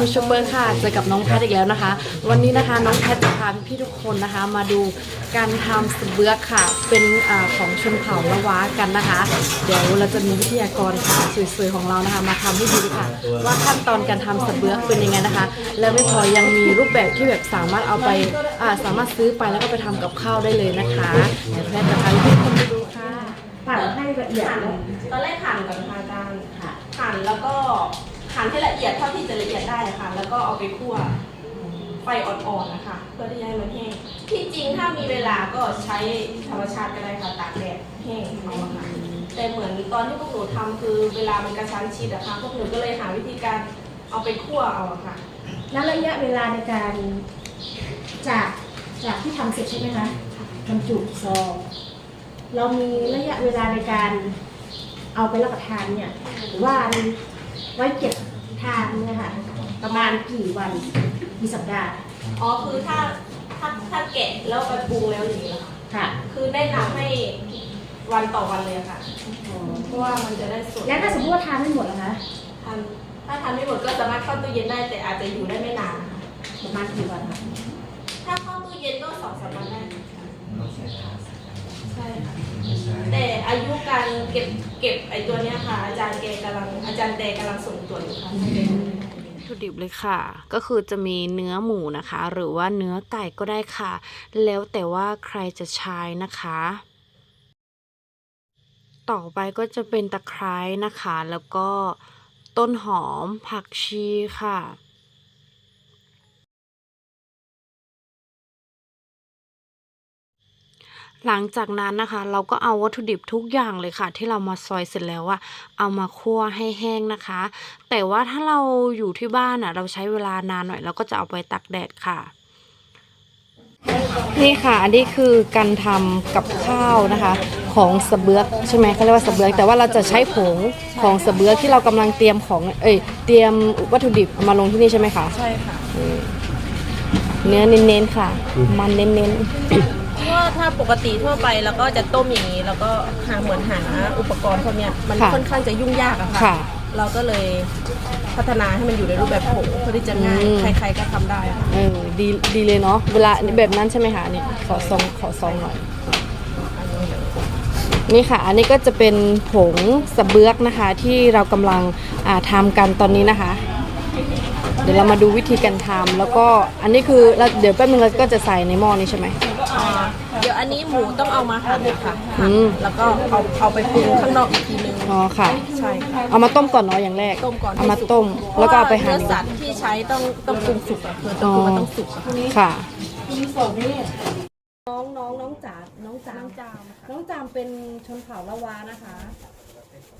ยูทูบเบอร์ค่ะเจอกับน้องแพทอีกแล้วนะคะ วันนี้นะคะน้องแพทจะพาพี่ทุกคนนะคะ มาดูการทำสเบือกค่ะ เป็นอของชนเผ่าละวะกันนะคะ เดี๋ยวเราจะมีวิทยากรค่ะสวยๆของเรานะคะ มาทำให้ดูค่ะ ว่าขั้นตอนการทำสเบือกเป็นยังไงนะคะ และไม่พอยังมีรูปแบบที่แบบสามารถเอาไปาสามารถซื้อไปแล้วก็ไปทำกับข้าวได้เลยนะคะเดี๋ยวแพทจะพาพี่ทุกคนไปดูค่ะปั่นให้ละเอียดหั่นตอนแรกหั่นก่อนค่ะอาจารย์ค่ะหั่นแล้วก็ หั่นให้ละเอียดเท่าที่จะละเอียดได้ค่ะแล้วก็เอาไปคั่วไฟอ่อนๆนะคะ เพื่อที่จะให้มันแห้ง ที่จริงถ้ามีเวลาก็ใช้ธรรมชาติก็ได้ค่ะตากแดดแห้งเอาอะค่ะแต่เหมือนตอนที่พวกหนูทำคือเวลามันกระชั้นชิดอะค่ะพวกหนูก็เลยหาวิธีการเอาไปคั่วเอาอะค่ะ แล้วระยะเวลาในการจากจากที่ทำเสร็จใช่ไหมคะบรรจุซองเรามีระยะเวลาในการเอาไปรับประทานเนี่ยหรือว่าไว้เก็บ ทานเนี่ยค่ะ ประมาณกี่วันกี่สัปดาห์อ๋อคือถ้าถ้าถ้าแกะแล้วไปปรุงแล้วอย่างนี้เหรอค่ะค่ะคือแนะนำให้วันต่อวันเลยค่ะเพราะว่ามันจะได้สดแล้วถ้าสมมติว่าทานไม่หมดล่ะคะทานถ้าทานไม่หมดก็สามารถเข้าตู้เย็นได้แต่อาจจะอยู่ได้ไม่นานนะคะประมาณกี่วันคะถ้าเข้าตู้เย็นก็สองสามวันได้ใช่ค่ะ แต่อายุการเก็บเก็บไอตัวเนี้ยค่ะ อาจารย์แกกำลังอาจารย์แดกำลังส่งตรวจอยู่ค่ะวัตถุดิบเลยค่ะ ก็คือจะมีเนื้อหมูนะคะ หรือว่าเนื้อไก่ก็ได้ค่ะ แล้วแต่ว่าใครจะใช้นะคะ ต่อไปก็จะเป็นตะไคร้นะคะ แล้วก็ต้นหอมผักชีค่ะ หลังจากนั้นนะคะ เราก็เอาวัตถุดิบทุกอย่างเลยค่ะ ที่เรามาซอยเสร็จแล้วอะเอามาคั่วให้แห้งนะคะ แต่ว่าถ้าเราอยู่ที่บ้านอะเราใช้เวลานานหน่อยเราก็จะเอาไปตักแดดค่ะ นี่ค่ะ อันนี้คือการทำกับข้าวนะคะ ของสะเบือกใช่ไหมเขาเรียกว่าสะเบือกแต่ว่าเราจะใช้ผงของสะเบือกที่เรากำลังเตรียมของเอ้ยเตรียมวัตถุดิบเอามาลงที่นี่ใช่ไหมคะใช่ค่ะเนื้อเน้นๆค่ะ มันเน้นๆเพราะ ว่าถ้าปกติทั่วไปแล้วก็จะต้มอย่างนี้ แล้วก็หาเหมือนหาอุปกรณ์พวกเนี้ยมันค่ะค่อนข้างจะยุ่งยากอะค่ะ ค่ะเราก็เลยพัฒนาให้มันอยู่ในรูปแบบผงเพื่อที่จะง่าย อืม ใครๆก็ทำได้ค่ะเออดีดีเลยเนาะเวลาแบบนั้นใช่ไหมคะนี่ขอซองขอซองหน่อย นี่ค่ะ อันนี้ก็จะเป็นผงสะเบือกนะคะ ที่เรากำลังอ่าทำกันตอนนี้นะคะ เดี๋ยวเรามาดูวิธีการทำแล้วก็อันนี้คือเราเดี๋ยวแป๊บนึงเราก็จะใส่ในหม้อนี้ใช่ไหมอ่า เดี๋ยวอันนี้หมูต้องเอามาหั่นค่ะ อืหั่นมแล้วก็เอาเอาไปปรุงข้างนอกอีกทีนึงอ๋อค่ะ ใช่ค่ะ เอามาต้มก่อนเนาะอย่างแรก ต้มก่อนเอามาต้ม แล้วก็เอาไปหั่นพระว่เนื้อสัตว์ที่ใช้ต้องต้องปรุงสุกอะคือต้องปรุงมันต้องสุกอะค่ะค่ะน้องน้องน้องจ๋าน้องจามน้ำจามค่ะน้องจามเป็นชนเผ่าละวานะคะ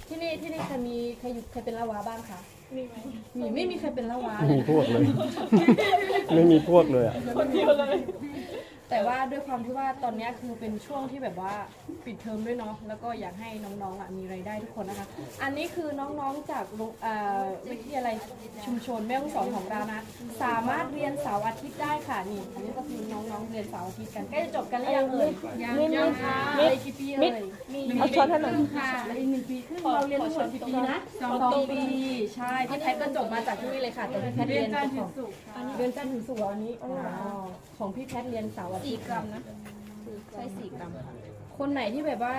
ที่นี่ที่นี่ใครมีใครอยู่ใครเป็นละวาบ้างคะมีไหมมีไม่มีใครเป็นละวาไม่มีพวกเลย ไม่มีพวกเลยอะ แต่ว่าด้วยความที่ว่าตอนเนี้ยคือเป็นช่วงที่แบบว่าปิดเทอมด้วยเนาะแล้วก็อยากให้น้องๆอะมีรายได้ทุกคนนะคะ อันนี้คือน้องๆจากโรงเอ่อวิทยาลัยชุมชนแม่ฮ่องสอนของเรานะสามารถเรียนเสาร์อาทิตย์ได้ค่ะนี่อันนี้ก็คือน้องๆเรียนเสาร์อาทิตย์กันใกล้จะจบกันหรือยังเอ่ยยังยังค่ะเลยกี่ปีเอ่ยเอาช้อนให้หน่อยค่ะอีกหนึ่งปีครึ่งเราเรียนทั้งหมดกี่ปีนะสองปีใช่พี่แพทย์ก็จบมาจากที่นี่เลยค่ะแต่พี่แพทย์เรียนของเรียนจันทร์ถึงศุกร์อันนี้อ๋อ ของพี่แพทย์เรียนเสาร์อาทิสี่ตย์กรัมนะใช้สี่กรัมค่ะคนไหนที่แบบว่า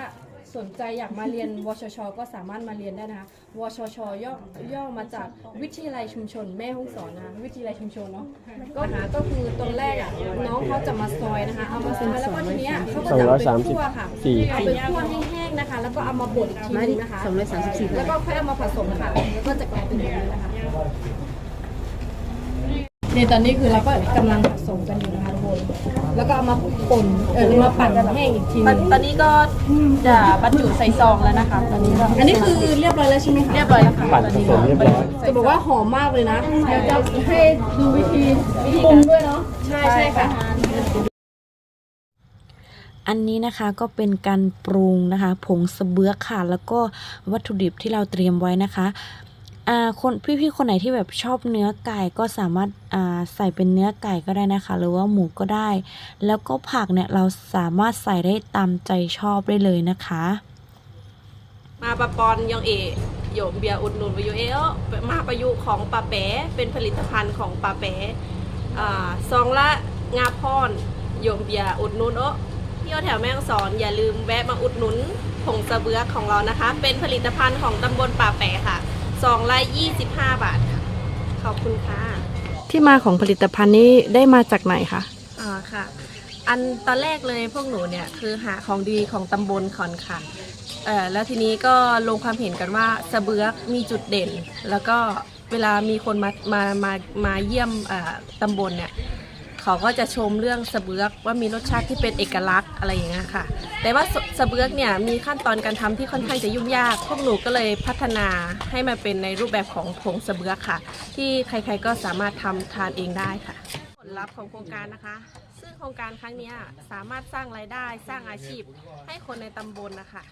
สนใจอยากมาเรียนวชช ก็สามารถมาเรียนได้นะคะวชช ย่อย่อมาจากวิทยาลัยชุมชนแม่ฮ่องสอนนะคะวิทยาลัยชุมชนเนาะก็หาก็คือตอนแรกอะน้องเขาจะมาซอยนะคะเอามาซอยแล้วก็ทีเนี้ยเขาก็จะเอาไปคั่วค่ะสี่เอาไปคั่วให้แห้งนะคะ แล้วก็เอามาบดอีกทีนึงนะคะแล้วก็ค่อยเอามาผสมค่ะแล้วก็จะกลายเป็นแบบนี้นะคะ นี่ตอนนี้คือเราก็กำลังผสมกันอยู่นะคะทุกคนแล้วก็เอามาป่นเออมาปั่นแห้งอีกทีตนึอนงตอนนี้ก็จะบรรจุใส่ซองแล้วนะคะ ตอนนี้ก็อันนี้คือเรียบร้อยแล้วใช่ไหมคะเรียบร้อยแล้วค่ะปั่นผสมเรียบร้อย จะบอกว่าหอมมากเลยนะเดี๋ยวจะให้ดูวิธีปรุงด้วยเนาะใช่ใช่ค่ะ อันนี้นะคะก็เป็นการปรุงนะคะ ผงสะเบือกค่ะ แล้วก็วัตถุดิบที่เราเตรียมไว้นะคะ อ่าคนพี่ๆคนไหนที่แบบชอบเนื้อไก่ก็สามารถอ่าใส่เป็นเนื้อไก่ก็ได้นะคะ หรือว่าหมูก็ได้ แล้วก็ผักเนี่ยเราสามารถใส่ได้ตามใจชอบได้เลยนะคะ มาปะปอนยองเอโยมเบียร์อุดหนุนไปอยู่เอลมาประยุกต์ของปาแปะเป็นผลิตภัณฑ์ของปาแปะอ่าซองละงาพรโยมเบียร์อุดหนุนโอะเที่ยวแถวแม่ฮ่องสอนอย่าลืมแวะมาอุดหนุนผงสะเบือกของเรานะคะ เป็นผลิตภัณฑ์ของตำบลป่าแปะค่ะ ซองละ25บาทค่ะ ขอบคุณค่ะที่มาของผลิตภัณฑ์นี้ได้มาจากไหนคะอ่าค่ะ อันตอนแรกเลยพวกหนูเนี่ยคือหาของดีของตำบลขอนค่ะเอ่อแล้วทีนี้ก็ลงความเห็นกันว่าสะเบือกมีจุดเด่น แล้วก็เวลามีคนมามามามาเยี่ยมเอ่อตำบลเนี่ย เขาก็จะชมเรื่องสะเบือกว่ามีรสชาติที่เป็นเอกลักษณ์อะไรอย่างเงี้ยค่ะ แต่ว่าสสะเบือกเนี่ยมีขั้นตอนการทำที่ค่อนข้างจะยุ่งยาก พวกหนูก็เลยพัฒนาให้มาเป็นในรูปแบบของผงสะเบือกค่ะ ที่ใครๆก็สามารถทำทานเองได้ค่ะ ผลลัพธ์ของโครงการนะคะซึ่งโครงการครั้งนี้สามารถสร้างรายได้สร้างอาชีพให้คนในตำบลนะคะ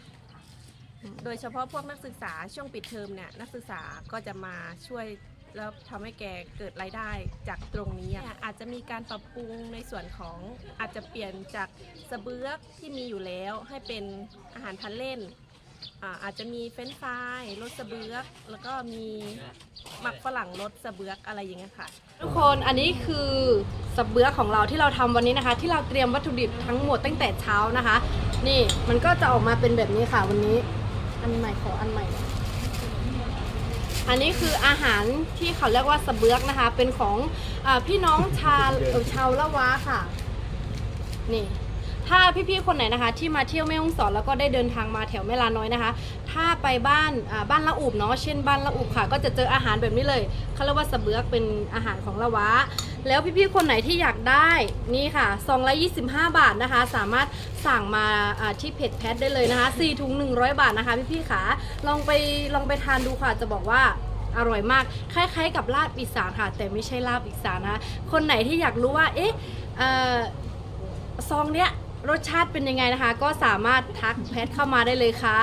โดยเฉพาะพวกนักศึกษาช่วงปิดเทอมเนี่ยนักศึกษาก็จะมาช่วย แล้วทำให้แกเกิดรายได้จากตรงนี้อะอาจจะมีการปรับปรุงในส่วนของอาจจะเปลี่ยนจากสะเบือกที่มีอยู่แล้วให้เป็นอาหารทานเล่นอ่าอาจจะมีเฟรนช์ฟรายรสสะเบือก แล้วก็มีหมักฝรั่งรสสะเบือกอะไรอย่างเงี้ยค่ะ ทุกคนอันนี้คือสเบือกของเราที่เราทำวันนี้นะคะ ที่เราเตรียมวัตถุดิบทั้งหมดตั้งแต่เช้านะคะ นี่มันก็จะออกมาเป็นแบบนี้ค่ะวันนี้ อันใหม่ขออันใหม่อั อันนี้คืออาหารที่เขาเรียกว่าสเบือกนะคะ เป็นของอพี่น้องชาชาวละวะค่ะ นี่ถ้าพี่ๆคนไหนนะคะที่มาเที่ยวแม่ฮ่องสอนแล้วก็ได้เดินทางมาแถวแม่ลาน้อยนะคะ ถ้าไปบ้านบ้านละอุบเนาะเช่นบ้านละอุบค่ะ ก็จะเจออาหารแบบนี้เลยเขาเรียกว่าสะเบือกเป็นอาหารของละวะ แล้วพี่ๆคนไหนที่อยากได้นี่ค่ะซองละ25 บาทนะคะ สามารถสั่งมาที่เพจแพทได้เลยนะคะ4ถุง100 บาทนะคะพี่ๆค่ะลองไปลองไปทานดูค่ะจะบอกว่าอร่อยมาก คล้ายๆกับลาบอีสานค่ะ แต่ไม่ใช่ลาบอีสานนะคนไหนที่อยากรู้ว่าเอ๊ะซองเนี้ยรสชาติเป็นยังไงนะคะ ก็สามารถทักแพทเข้ามาได้เลยค่ะ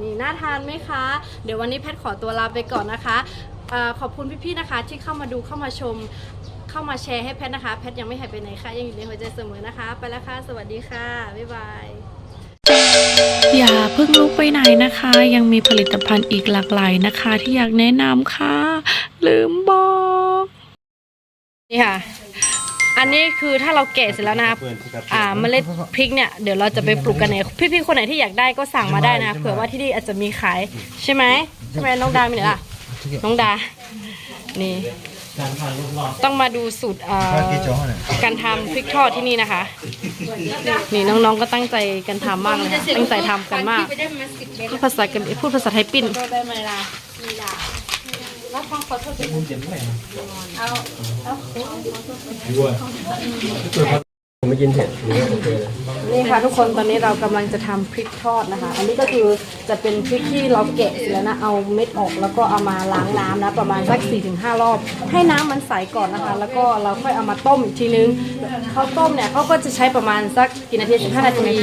นี่น่าทานไหมคะ เดี๋ยววันนี้แพทขอตัวลาไปก่อนนะคะอขอบคุณพี่ๆนะคะที่เข้ามาดูเข้ามาชม เข้ามาแชร์ให้แพทนะคะ แพทยังไม่หายไปไหนค่ะยังอยู่ในหัวใจเสมอนะคะ ไปแล้วค่ะ สวัสดีค่ะ บ๊ายบาย อย่าเพิ่งลุกไปไหนนะคะ ยังมีผลิตภัณฑ์อีกหลากหลายนะคะ ที่อยากแนะนำค่ะ ลืมบอก นี่ค่ะ อันนี้คือถ้าเราแกะเสร็จแล้วนะคะอ่าเมล็ดพริกเนี่ยเดี๋ยวเราจะไปปลูกกันไหนพี่ๆคนไหนที่อยากได้ก็สั่งมาได้นะเผื่อว่าที่นี่อาจจะมีขายใช่ไหมใช่ไหมน้องดามีไหนล่ะน้องดา นี่ ต้องมาดูสูตรเอ่อการทำพริกทอดที่นี่นะคะ นี่น้องๆก็ตั้งใจกันทำมากเลยค่ะตั้งใจทำกันมากพูดภาษากันพูดภาษาไทยปิ้น ผมไม่กินเผ็ดหรือว่าโอเคเลยนี่ค่ะทุกคนตอนนี้เรากำลังจะทำพริกทอดนะคะ อันนี้ก็คือจะเป็นพริกที่เราแกะเสร็จแล้วนะเอาเม็ดออกแล้วก็เอามาล้างน้ำนะประมาณสัก4-5 รอบ ให้น้ำมันใสก่อนนะคะ แล้วก็เราค่อยเอามาต้มอีกทีนึงเขาต้มเนี่ยเขาก็จะใช้ประมาณสักกี่นาที15 นาที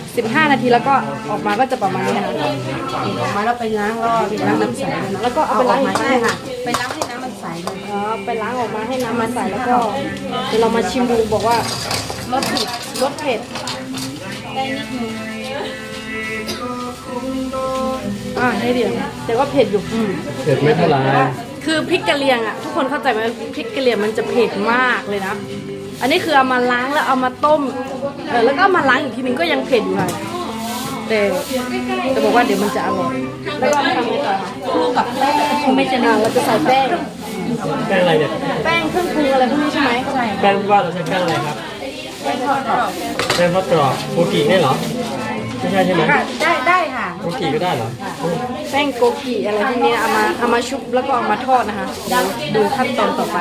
15 นาทีแล้วก็ออกมาก็จะประมาณนี้นะคะนี่ออกมาแล้วไปล้างรอบล้างน้ำใสเลยนะแล้วก็เอาไปล้างอีกทีค่ะ ไปล้างให้น้ำมันใสเลย อ๋อไปล้างออกมาให้น้ำมันใสแล้วก็เดี๋ยวเรามาชิมดูบอกว่า รสเผ็ดรสเผ็ดอ่าให้เดียวแต่ว่าเผ็ดอยู่อืมเผ็ดไม่เท่าไหร่คือพริกกะเหรี่ยงอะทุกคนเข้าใจไหมพริกกะเหรี่ยงมันจะเผ็ดมากเลยนะ อันนี้คือเอามาล้างแล้วเอามาต้มเออแล้วก็เอามาล้างอีกทีนึงก็ยังเผ็ดอยู่ค่ะแต่จะบอกว่าเดี๋ยวมันจะอร่อยแล้วก็ทำไงต่อคะคลุกกับแป้งไม่จะนานเราจะใส่แป้งแป้งอะไรเนี่ยแป้งเครื่องปรุงอะไรพวกนี้ใช่ไหมใช่แป้งว่าเราใช้แป้งอะไรครับ แป้งทอดกรอบแป้งทอดกรอบโกกิเนี่ยเหรอไม่ใช่ใช่ไหมได้ได้ค่ะโกกิก็ได้เหรอแป้งโกกิอะไรพวกนี้เอามาเอามาชุบแล้วก็เอามาทอดนะคะเดี๋ยวดูขั้นตอนต่อไป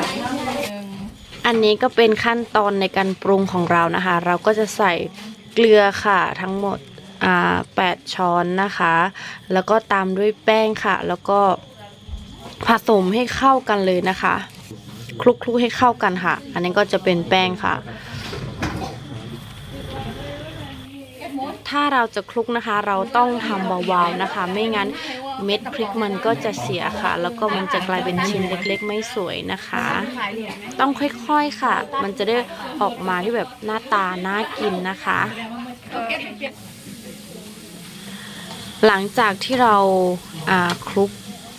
อันนี้ก็เป็นขั้นตอนในการปรุงของเรานะคะ เราก็จะใส่เกลือค่ะทั้งหมดอ่า8ช้อนนะคะ แล้วก็ตามด้วยแป้งค่ะ แล้วก็ผสมให้เข้ากันเลยนะคะ คลุกคลุกให้เข้ากันค่ะ อันนี้ก็จะเป็นแป้งค่ะ ถ้าเราจะคลุกนะคะ เราต้องทำเบาๆนะคะ ไม่งั้นเม็ดพริกมันก็จะเสียค่ะ แล้วก็มันจะกลายเป็นชิ้นเล็กๆ ไม่สวยนะคะ ต้องค่อยๆค่ะ มันจะได้ออกมาที่แบบหน้าตาน่ากินนะคะ หลังจากที่เราอ่าคลุก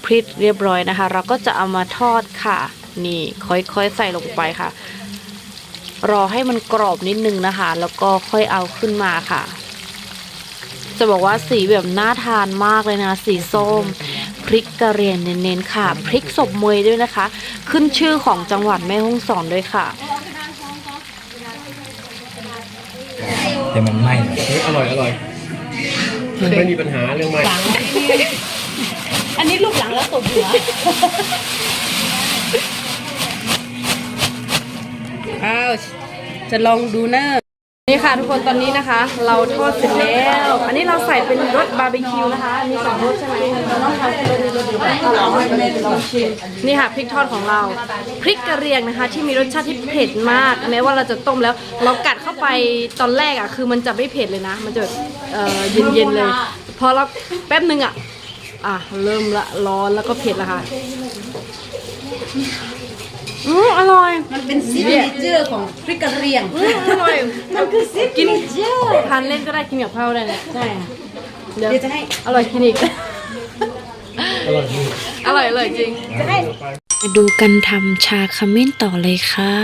พริกเรียบร้อยนะคะ เราก็จะเอามาทอดค่ะ นี่ค่อยๆใส่ลงไปค่ะ รอให้มันกรอบนิดนึงนะคะ แล้วก็ค่อยเอาขึ้นมาค่ะ จะบอกว่าสีแบบน่าทานมากเลยนะ สีส้มพริกกระเหรียงเน้นๆค่ะ พริกสบมวยด้วยนะคะ ขึ้นชื่อของจังหวัดแม่ฮ่องสอนด้วยค่ะแต่มันไหม้เฮ้ยอร่อยอร่อยไม่มีปัญหาเรื่องไหมอันนี้ลูกหลังแล้วตบหัวอ้าวจะลองดูหน้า นี่ค่ะทุกคนตอนนี้นะคะ เราทอดเสร็จแล้ว อันนี้เราใส่เป็นรสบาร์บีคิวนะคะ มีสองรสใช่ไหมนี่ค่ะพริกทอดของเราพริกกระเรียงนะคะ ที่มีรสชาติที่เผ็ดมาก แม้ว่าเราจะต้มแล้ว เรากัดเข้าไปตอนแรกอะคือมันจะไม่เผ็ดเลยนะ มันจะเเย็นๆเลยพอเราแป๊บนึงอะอะเริ่มละร้อนแล้วก็เผ็ดละค่ะ อืออร่อย มันเป็นซิกเนเจอร์ของพริกกะเหรียง อืมอร่อย มันคือซิกกินเนเจอร์ทานเล่นก็ได้กินกับข้าวได้เนี่ยใช่ค่ะเดี๋ยวเดี๋ยวจะให้อร่อยกินอีกอร่อยจริงอร่อยเลยจริง จะให้ มาดูกันทำชาขมิ้นต่อเลยค่ะ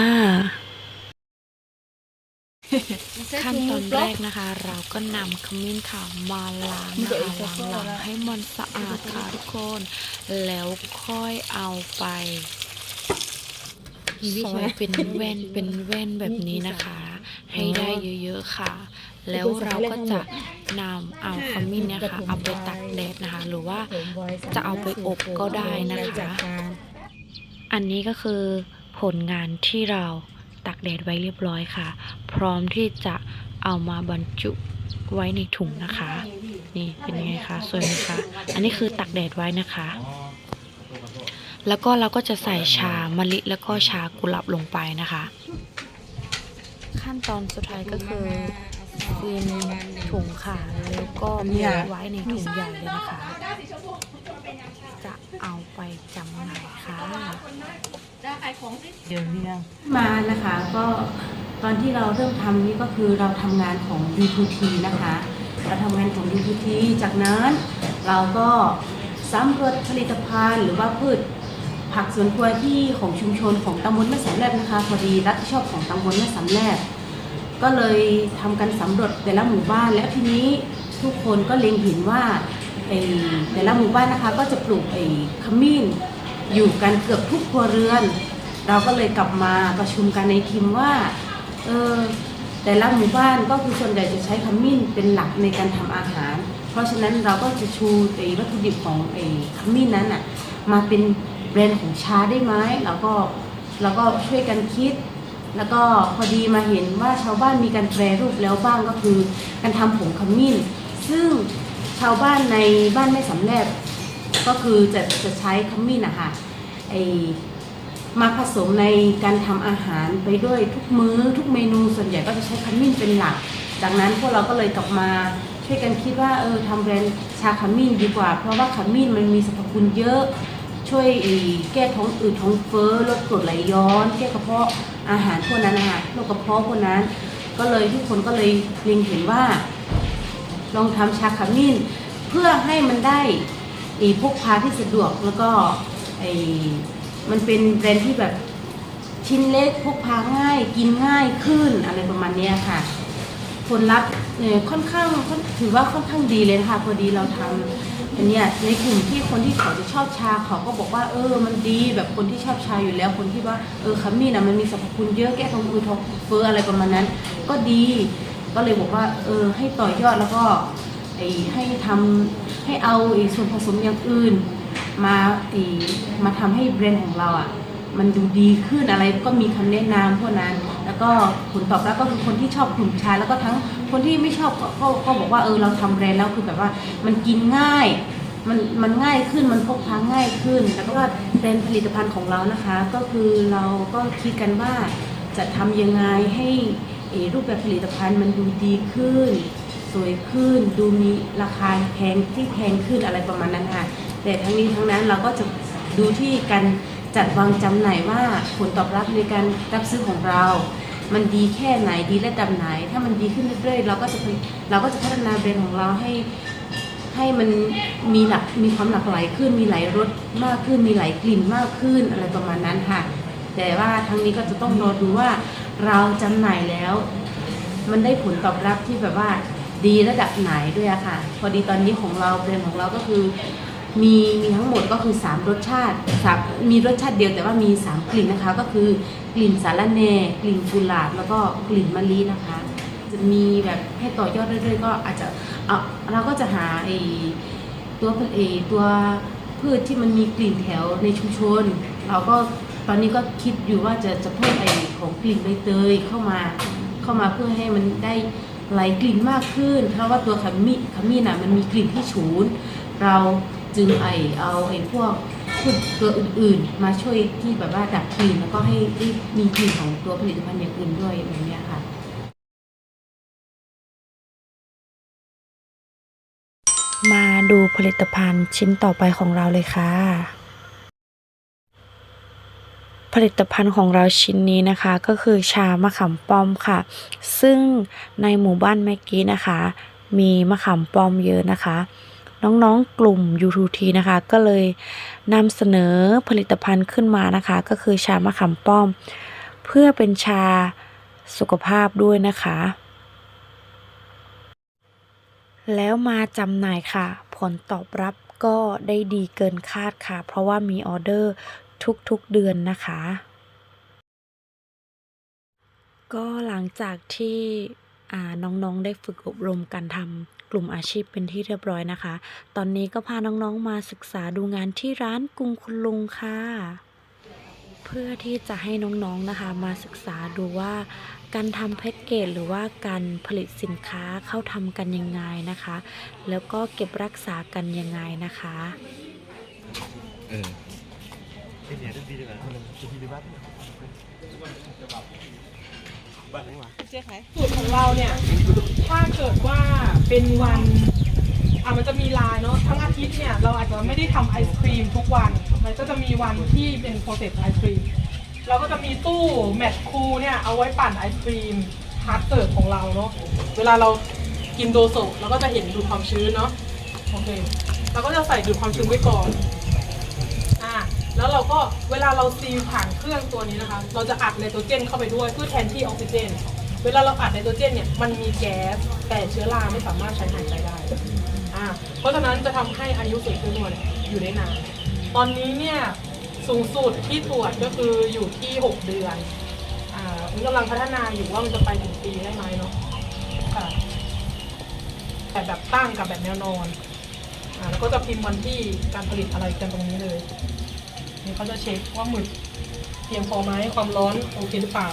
ขั้นตอนแรกนะคะ เราก็นำขมิ้นขาวมาล้างนะคะล้างหลังให้มันสะอาดค่ะทุกคน แล้วค่อยเอาไป ซอยเป็นแว่นเป็นแว่นแบบนี้นะคะ ให้ได้เยอะๆค่ะ แล้วเราก็จะนำเอาขมิ้นเนี่ยค่ะเอาไปตักแดดนะคะ หรือว่าจะเอาไปอบก็ได้นะคะ อันนี้ก็คือผลงานที่เราตักแดดไว้เรียบร้อยค่ะ พร้อมที่จะเอามาบรรจุไว้ในถุงนะคะ นี่เป็นยังไงคะสวยไหมคะ อันนี้คือตักแดดไว้นะคะ แล้วก็เราก็จะใส่ชามะลิแล้วก็ชากุหลาบลงไปนะคะ ขั้นตอนสุดท้ายก็คือซีนถุงค่ะแล้วก็มีไว้ในถุงใหญ่เลยนะคะ จะเอาไปจำหน่ายค่ะเดี๋ยวเรียงมานะคะก็ตอนที่เราเริ่มทำนี่ก็คือเราทำงานของ D2T นะคะ เราทำงานของ D2T จากนั้นเราก็สำรวจผลิตภัณฑ์หรือว่าพืช ผักสวนครัวที่ของชุมชนของตำบลแม่สำแลบนะคะพอดีรับผิดชอบของตำบลแม่สำแลบก็เลยทำการสำรวจแต่ละหมู่บ้าน แล้วทีนี้ทุกคนก็เล็งเห็นว่าไอ้แต่ละหมู่บ้านนะคะก็จะปลูกไอ้ขมิ้นอยู่กันเกือบทุกครัวเรือน เราก็เลยกลับมาประชุมกันในทีมว่าเออแต่ละหมู่บ้านก็คือส่วนใหญ่จะใช้ขมิ้นเป็นหลักในการทำอาหาร เพราะฉะนั้นเราก็จะชูไอ้วัตถุดิบของไอ้ขมิ้นนั้นอะมาเป็น แบรนด์ของชาได้ไหมเราก็เราก็ช่วยกันคิด แล้วก็พอดีมาเห็นว่าชาวบ้านมีการแปรรูปแล้วบ้างก็คือการทำผงขมิ้น ซึ่งชาวบ้านในบ้านไม่สำแลบก็คือจะจะใช้ขมิ้นนะคะไอมาผสมในการทำอาหารไปด้วยทุกมื้อทุกเมนูส่วนใหญ่ก็จะใช้ขมิ้นเป็นหลัก จากนั้นพวกเราก็เลยกลับมาช่วยกันคิดว่าเออทำแบรนด์ชาขมิ้นดีกว่า เพราะว่าขมิ้นมันมีสรรพคุณเยอะ ช่วยไอ้แก้ท้องอืดท้องเฟ้อลดกรดไหลย้อน แก้กระเพาะอาหารพวกนั้นนะคะโรคกระเพาะพวกนั้น ก็เลยทุกคนก็เลยเล็งเห็นว่า ลองทำชาขมิ้น เพื่อให้มันได้ไอ้พกพาที่สะดวกแล้วก็ไอ้มันเป็นแบรนด์ที่แบบชิ้นเล็กพกพาง่ายกินง่ายขึ้นอะไรประมาณนี้ค่ะ ผลลัพธ์เนี่ยค่อนข้างถือว่าค่อนข้างดีเลยนะคะพอดีเราทำ อันเนี้ยในกลุ่มที่คนที่เขาจะชอบชาเขาก็บอกว่า เออ มันดีแบบคนที่ชอบชาอยู่แล้ว คนที่ว่าเออขมิ้นอะมันมีสรรพคุณเยอะแก้ท้องอืดท้องเฟ้ออะไรประมาณนั้น ก็ดีก็เลยบอกว่า เออ ให้ต่อยอดแล้วก็ไอให้ทำให้เอาไอส่วนผสมอย่างอื่น มาไอมาทำให้แบรนด์ของเราอะ มันดูดีขึ้นอะไรก็มีคำแนะนำพวกนั้น ก็ผลตอบรับก็คือคนที่ชอบกลุ่มชาแล้วก็ทั้งคนที่ไม่ชอบก็ก็ก็บอกว่าเออเราทำแบรนด์แล้วคือแบบว่ามันกินง่าย มันมันง่ายขึ้นมันพกพาง่ายขึ้น แล้วก็แบรนด์ผลิตภัณฑ์ของเรานะคะ ก็คือเราก็คิดกันว่าจะทำยังไงให้รูปแบบผลิตภัณฑ์มันดูดีขึ้น สวยขึ้น ดูมีราคาแพงที่แพงขึ้นอะไรประมาณนั้นค่ะแต่ทั้งนี้ทั้งนั้นเราก็จะดูที่การจัดวางจำหน่ายว่าผลตอบรับในการรับซื้อของเรา มันดีแค่ไหนดีระดับไหน ถ้ามันดีขึ้นเรื่อยๆเราก็จะเราก็จะพัฒนาแบรนด์ของเราให้ให้มันมีหลักมีความหลากหลายขึ้น มีหลายรสมากขึ้น มีหลายกลิ่นมากขึ้นอะไรประมาณนั้นค่ะ แต่ว่าทั้งนี้ก็จะต้องรอดูว่าเราจำหน่ายแล้ว มันได้ผลตอบรับที่แบบว่าดีระดับไหนด้วยอะค่ะ พอดีตอนนี้ของเราแบรนด์ของเราก็คือ มีมีทั้งหมดก็คือ 3 รสชาติสามมีรสชาติเดียวแต่ว่ามี 3 กลิ่นนะคะ ก็คือกลิ่นสาระแหน่กลิ่นกุหลาบแล้วก็กลิ่นมะลินะคะ จะมีแบบให้ต่อยอดเรื่อยๆ ก็อาจจะเอาเราก็จะหาไอตัวผลเอตัวพืชที่มันมีกลิ่นแถวในชุมชน เราก็ตอนนี้ก็คิดอยู่ว่าจะจะเพิ่มไอของกลิ่นใบเตยเข้ามาเข้ามาเพื่อให้มันได้ไหลกลิ่นมากขึ้น เพราะว่าตัวขมิ้นขมิ้นอะมันมีกลิ่นที่ฉุนเรา จึงไอเอาไอพวกพืชตัวอื่นๆ มาช่วยที่แบบว่าดับกลิ่นแล้วก็ให้ได้มีกลิ่นของตัวผลิตภัณฑ์อย่างอื่นด้วยแบบเนี้ยค่ะมาดูผลิตภัณฑ์ชิ้นต่อไปของเราเลยค่ะ ผลิตภัณฑ์ของเราชิ้นนี้นะคะก็คือชามะขามป้อมค่ะ ซึ่งในหมู่บ้านเมื่อกี้นะคะ มีมะขามป้อมเยอะนะคะ น้องๆกลุ่ม U2T นะคะ ก็เลยนำเสนอผลิตภัณฑ์ขึ้นมานะคะ ก็คือชามะขามป้อม เพื่อเป็นชาสุขภาพด้วยนะคะ แล้วมาจำหน่ายค่ะ ผลตอบรับก็ได้ดีเกินคาดค่ะ เพราะว่ามีออเดอร์ทุกๆเดือนนะคะ ก็หลังจากที่น้องๆได้ฝึกอบรมการทำ กลุ่มอาชีพเป็นที่เรียบร้อยนะคะ ตอนนี้ก็พาน้องๆมาศึกษาดูงานที่ร้านกรุงคุณลุงค่ะ เพื่อที่จะให้น้องๆนะคะ มาศึกษาดูว่าการทำแพ็กเกจหรือว่าการผลิตสินค้าเข้าทำกันยังไงนะคะ แล้วก็เก็บรักษากันยังไงนะคะ เออ สูตรของเราเนี่ย ถ้าเกิดว่าเป็นวันอะมันจะมีลายเนาะทั้งอาทิตย์เนี่ยเราอาจจะไม่ได้ทำไอศครีมทุกวัน มันก็จะมีวันที่เป็นโปรเซสไอศครีมเราก็จะมีตู้แมทคูเนี่ยเอาไว้ปั่นไอศครีมฮาร์ดเสิร์ฟของเราเนาะเวลาเรากินโดโซะเราก็จะเห็นดูดความชื้นเนาะโอเคเราก็จะใส่ดูดความชื้นไว้ก่อน แล้วเราก็เวลาเราซีลผ่านเครื่องตัวนี้นะคะ เราจะอัดไนโตรเจนเข้าไปด้วยเพื่อแทนที่ออกซิเจน เวลาเราอัดไนโตรเจนเนี่ยมันมีแก๊สแต่เชื้อราไม่สามารถใช้หายใจได้อ่าเพราะฉะนั้นจะทำให้อายุสืบขึ้นตัวเนี่ยอยู่ได้นานตอนนี้เนี่ยสูงสุดที่ตรวจก็คืออยู่ที่ 6 เดือนอ่ามันกำลังพัฒนาอยู่ว่ามันจะไปถึงปีได้ไหมเนาะค่ะแต่แบบตั้งกับแบบแนวนอนอ่าแล้วก็จะพิมพ์วันที่การผลิตอะไรกันตรงนี้เลย เขาจะเช็คว่าหมึกเพียงพอไหมความร้อนโอเคหรือเปล่า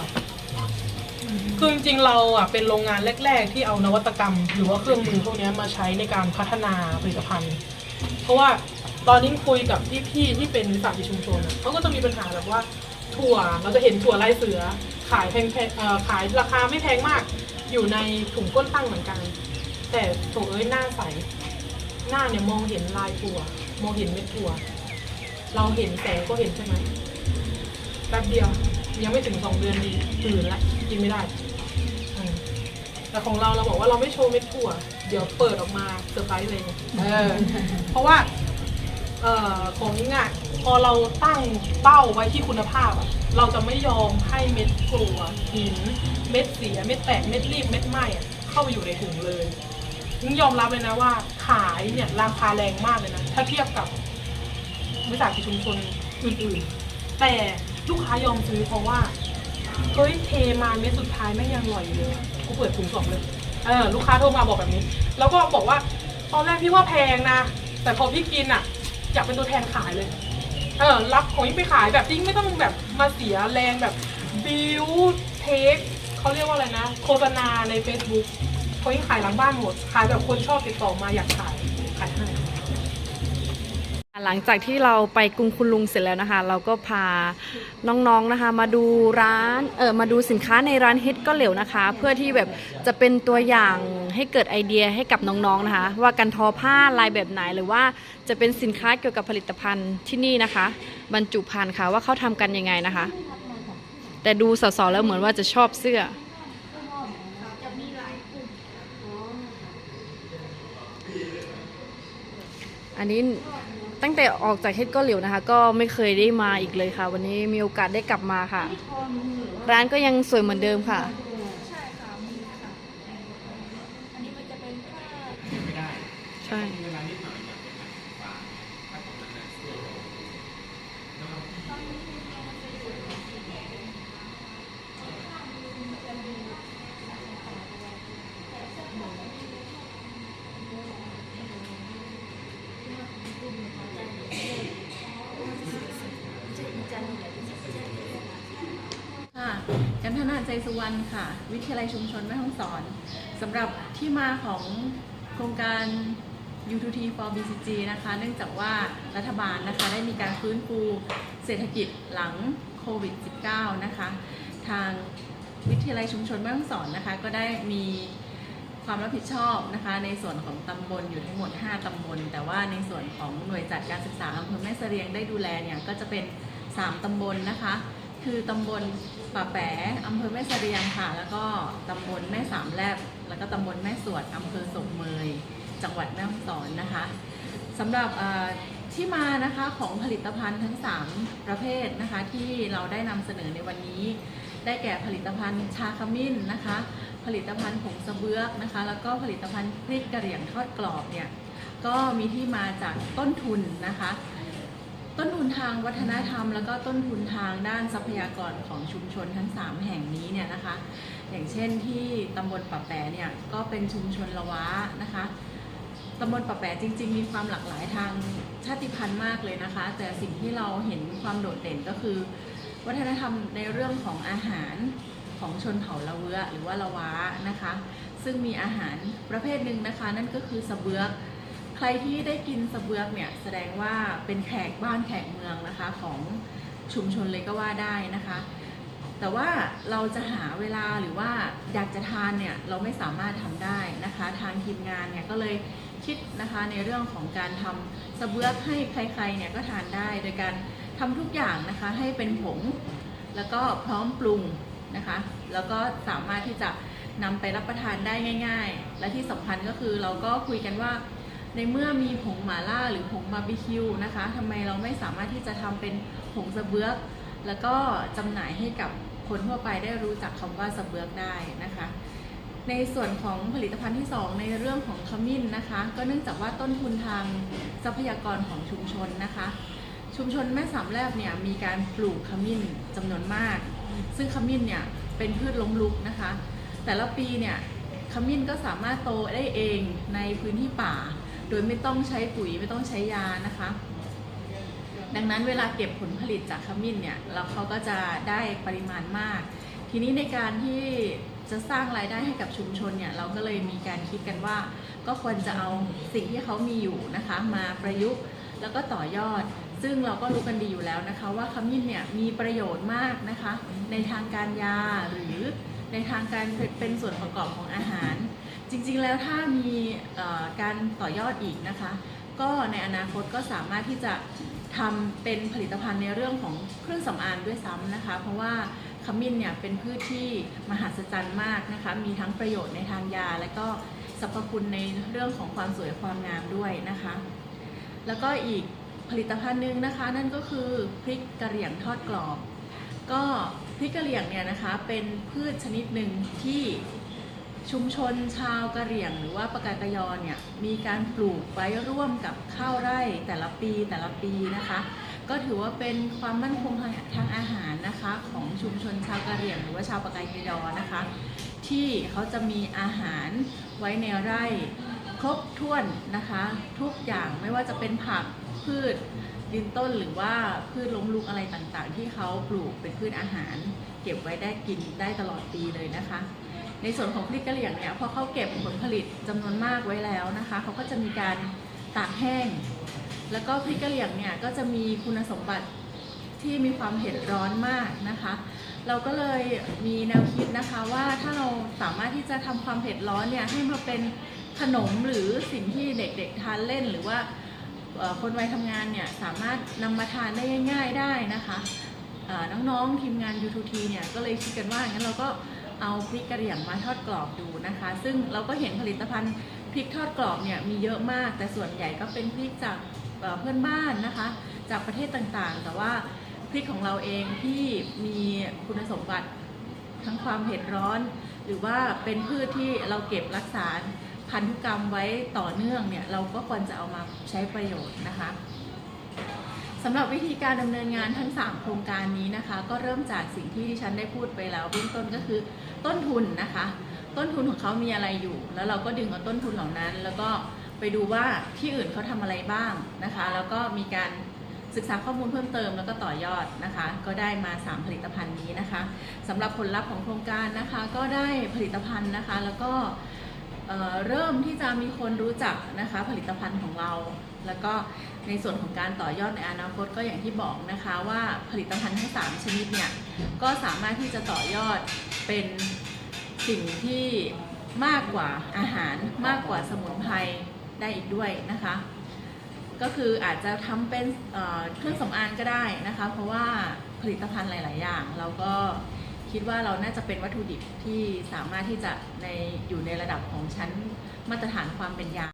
คือจริงๆเราอะเป็นโรงงานแรก ๆ ที่เอานวัตกรรม หรือว่าเครื่องมือพวกนี้มาใช้ในการพัฒนาผลิตภัณฑ์ เพราะว่าตอนนี้คุยกับพี่ๆที่เป็นวิสาหกิจชุมชนเขาก็จะมีปัญหาแบบว่าถั่วเราจะเห็นถั่วลายเสือ ขายแพงๆขายราคาไม่แพงมาก อยู่ในถุงก้นตั้งเหมือนกัน แต่โถเอ้ยหน้าใสหน้าเนี่ยมองเห็นลายถั่ว มองเห็นเม็ดถั่ว เราเห็นแสงก็เห็นใช่ไหมแป๊บเดียว ยังไม่ถึงสองเดือนดีตื่นละกินไม่ได้อืมแต่ของเราเราบอกว่าเราไม่โชว์เม็ดถั่ว เดี๋ยวเปิดออกมาเซอร์ไพรส์เลยเออ เพราะว่า เอ่อของนี้อะพอเราตั้งเป้าไว้ที่คุณภาพอะเราจะไม่ยอมให้เม็ดกลัวหิน เม็ดเสีย เม็ดแตก เม็ดรีบ เม็ดไหม้อะเข้าไปอยู่ในถุงเลยนี่ยอมรับเลยนะว่า ขายเนี่ยราคาแรงมากเลยนะ ถ้าเทียบกับ วิสาหกิจชุมชนอื่นๆ แต่ลูกค้ายอมซื้อเพราะว่าเฮ้ยเทมาเม็ดสุดท้ายไม่ยังอร่อยอยู่เลยกูเปิดถุงสองเลยเออลูกค้าโทรมาบอกแบบนี้ แล้วก็บอกว่าตอนแรกพี่ว่าแพงนะ แต่พอพี่กินอะอยากเป็นตัวแทนขายเลย เออรับของยิ่งไปขายแบบยิ่งไม่ต้องแบบมาเสียแรงแบบบิวเทคเขาเรียกว่าอะไรนะ โฆษณาใน Facebook เขายิ่งขายหลังบ้านหมด ขายแบบคนชอบติดต่อมาอยากขายขายให้ หลังจากที่เราไปกรุงคุณลุงเสร็จแล้วนะคะ เราก็พาน้องๆนะคะ มาดูร้านเออมาดูสินค้าในร้านเฮ็ดก็เหลวนะคะ เพื่อที่แบบจะเป็นตัวอย่างให้เกิดไอเดียให้กับน้องๆนะคะ ว่าการทอผ้าลายแบบไหนหรือว่าจะเป็นสินค้าเกี่ยวกับผลิตภัณฑ์ที่นี่นะคะ บรรจุภัณฑ์ค่ะว่าเขาทำกันยังไงนะคะ แต่ดูสาวๆแล้วเหมือนว่าจะชอบเสื้ออันนี้ ตั้งแต่ออกจากเฮ็ดก็เหลียวนะคะ ก็ไม่เคยได้มาอีกเลยค่ะ วันนี้มีโอกาสได้กลับมาค่ะ ร้านก็ยังสวยเหมือนเดิมค่ะ ใช่ค่ะมีค่ะ อันนี้มันจะเป็นผ้า ใช่ ค่ะ กันธนาใจสุวรรณค่ะ วิทยาลัยชุมชนแม่ฮ่องสอนสำหรับที่มาของโครงการ U2T for BCG นะคะ เนื่องจากว่ารัฐบาลนะคะได้มีการฟื้นฟูเศรษฐกิจหลังโควิด -19 นะคะ ทางวิทยาลัยชุมชนแม่ฮ่องสอนนะคะ ก็ได้มีความรับผิดชอบนะคะ ในส่วนของตำบลอยู่ทั้งหมด 5 ตำบล แต่ว่าในส่วนของหน่วยจัดการศึกษาอำเภอแม่เสรียงได้ดูแลเนี่ยก็จะเป็น 3 ตำบลนะคะ คือตำบลป่าแปะอำเภอแม่เสรียงค่ะ แล้วก็ตำบลแม่สามแลบ แล้วก็ตำบลแม่สวดอำเภอศกเมย จังหวัดแม่ฮ่องสอนนะคะสำหรับที่มานะคะของผลิตภัณฑ์ทั้ง 3 ประเภทนะคะที่เราได้นำเสนอในวันนี้ ได้แก่ผลิตภัณฑ์ชาขมิ้นนะคะ ผลิตภัณฑ์ผงสะเบือกนะคะ แล้วก็ผลิตภัณฑ์พริกกระเหรี่ยงทอดกรอบเนี่ยก็มีที่มาจากต้นทุนนะคะ ต้นทุนทางวัฒนธรรม แล้วก็ต้นทุนทางด้านทรัพยากรของชุมชนทั้ง 3 แห่งนี้เนี่ยนะคะ อย่างเช่นที่ตำบลปะแปะเนี่ยก็เป็นชุมชนละวะนะคะตำบลปะแปะจริง ๆ มีความหลากหลายทางชาติพันธุ์มากเลยนะคะ แต่สิ่งที่เราเห็นความโดดเด่นก็คือ วัฒนธรรมในเรื่องของอาหารของชนเผ่าละเวะหรือว่าละวะนะคะ ซึ่งมีอาหารประเภทหนึ่งนะคะ นั่นก็คือสะเบือก ใครที่ได้กินสะเบือกเนี่ยแสดงว่าเป็นแขกบ้านแขกเมืองนะคะของชุมชนเลยก็ว่าได้นะคะ แต่ว่าเราจะหาเวลาหรือว่าอยากจะทานเนี่ยเราไม่สามารถทำได้นะคะ ทางทีมงานเนี่ยก็เลยคิดนะคะในเรื่องของการทำสะเบือกให้ใครๆเนี่ยก็ทานได้โดยการทำทุกอย่างนะคะให้เป็นผงแล้วก็พร้อมปรุงนะคะ แล้วก็สามารถที่จะนำไปรับประทานได้ง่าย ๆ และที่สำคัญก็คือเราก็คุยกันว่า ในเมื่อมีผงหม่าล่าหรือผงบาร์บีคิวนะคะทำไมเราไม่สามารถที่จะทำเป็นผงสะเบือกแล้วก็จำหน่ายให้กับคนทั่วไปได้รู้จักคำว่าสะเบือกได้นะคะ ในส่วนของผลิตภัณฑ์ที่ 2 ในเรื่องของขมิ้นนะคะ ก็เนื่องจากว่าต้นทุนทางทรัพยากรของชุมชนนะคะ ชุมชนแม่สามแลบเนี่ยมีการปลูกขมิ้นจำนวนมาก ซึ่งขมิ้นเนี่ยเป็นพืชล้มลุกนะคะ แต่ละปีเนี่ยขมิ้นก็สามารถโตได้เองในพื้นที่ป่า โดยไม่ต้องใช้ปุ๋ยไม่ต้องใช้ยานะคะ ดังนั้นเวลาเก็บผลผลิตจากขมิ้นเนี่ยเราเขาก็จะได้ปริมาณมาก ทีนี้ในการที่จะสร้างรายได้ให้กับชุมชนเนี่ยเราก็เลยมีการคิดกันว่า ก็ควรจะเอาสิ่งที่เขามีอยู่นะคะ มาประยุกต์แล้วก็ต่อยอด ซึ่งเราก็รู้กันดีอยู่แล้วนะคะ ว่าขมิ้นเนี่ยมีประโยชน์มากนะคะ ในทางการยาหรือในทางการเป็นส่วนประกอบของอาหาร จริงๆแล้วถ้ามีการต่อยอดอีกนะคะ ก็ในอนาคตก็สามารถที่จะทำเป็นผลิตภัณฑ์ในเรื่องของเครื่องสำอางด้วยซ้ำนะคะ เพราะว่าขมิ้นเนี่ยเป็นพืชที่มหัศจรรย์มากนะคะ มีทั้งประโยชน์ในทางยา และก็สรรพคุณในเรื่องของความสวยความงามด้วยนะคะ แล้วก็อีกผลิตภัณฑ์หนึ่งนะคะ นั่นก็คือพริกกระเหรี่ยงทอดกรอบ ก็พริกกระเหรี่ยงเนี่ยนะคะเป็นพืชชนิดหนึ่งที่ ชุมชนชาวกะเหรี่ยง หรือว่าปากากยอเนี่ยมีการปลูกไว้ร่วมกับข้าวไร่แต่ละปีแต่ละปีนะคะ ก็ถือว่าเป็นความมั่นคงทางอาหารนะคะของชุมชนชาวกะเหรี่ยง หรือว่าชาวปากากยอนะคะ ที่เขาจะมีอาหารไว้ในไร่ครบถ้วนนะคะ ทุกอย่างไม่ว่าจะเป็นผักพืชยืนต้นหรือว่าพืชล้มลุกอะไรต่างๆ ที่เขาปลูกเป็นพืชอาหาร เก็บไว้ได้กินได้ตลอดปีเลยนะคะ ในส่วนของพริกกะเหรี่ยงเนี่ยพอเขาเก็บผลผลิตจำนวนมากไว้แล้วนะคะเขาก็จะมีการตากแห้ง แล้วก็พริกกะเหรี่ยงเนี่ยก็จะมีคุณสมบัติที่มีความเผ็ดร้อนมากนะคะ เราก็เลยมีแนวคิดนะคะว่าถ้าเราสามารถที่จะทำความเผ็ดร้อนเนี่ยให้มาเป็นขนมหรือสิ่งที่เด็กๆทานเล่นหรือว่าคนวัยทำงานเนี่ยสามารถนำมาทานได้ง่าย ๆได้นะคะน้องๆทีมงาน U2T เนี่ยก็เลยคิดกันว่างั้นเราก็ เอาพริกกระเหรี่ยงมาทอดกรอบดูนะคะ ซึ่งเราก็เห็นผลิตภัณฑ์พริกทอดกรอบเนี่ยมีเยอะมาก แต่ส่วนใหญ่ก็เป็นพริกจากเอ่อเพื่อนบ้านนะคะ จากประเทศต่างๆ แต่ว่าพริกของเราเองที่มีคุณสมบัติทั้งความเผ็ดร้อน หรือว่าเป็นพืชที่เราเก็บรักษาพันธุกรรมไว้ต่อเนื่องเนี่ยเราก็ควรจะเอามาใช้ประโยชน์นะคะ สำหรับวิธีการดำเนินงานทั้ง 3 โครงการนี้นะคะ ก็เริ่มจากสิ่งที่ดิฉันได้พูดไปแล้วเบื้องต้นก็คือต้นทุนนะคะ ต้นทุนของเขามีอะไรอยู่ แล้วเราก็ดึงเอาต้นทุนเหล่านั้น แล้วก็ไปดูว่าที่อื่นเขาทำอะไรบ้างนะคะ แล้วก็มีการศึกษาข้อมูลเพิ่มเติมแล้วก็ต่อยอดนะคะ ก็ได้มา 3 ผลิตภัณฑ์นี้นะคะสำหรับผลลัพธ์ของโครงการนะคะ ก็ได้ผลิตภัณฑ์นะคะ แล้วก็เริ่มที่จะมีคนรู้จักนะคะผลิตภัณฑ์ของเรา แล้วก็ ในส่วนของการต่อยอดในอนาคตก็อย่างที่บอกนะคะว่าผลิตภัณฑ์ทั้ง 3 ชนิดเนี่ยก็สามารถที่จะต่อยอดเป็นสิ่งที่มากกว่าอาหารมากกว่าสมุนไพรได้อีกด้วยนะคะ ก็คืออาจจะทำเป็นเเครื่องสำอางก็ได้นะคะ เพราะว่าผลิตภัณฑ์หลาย ๆ อย่าง เราก็คิดว่าเราน่าจะเป็นวัตถุดิบที่สามารถที่จะในอยู่ในระดับของชั้นมาตรฐานความเป็นยา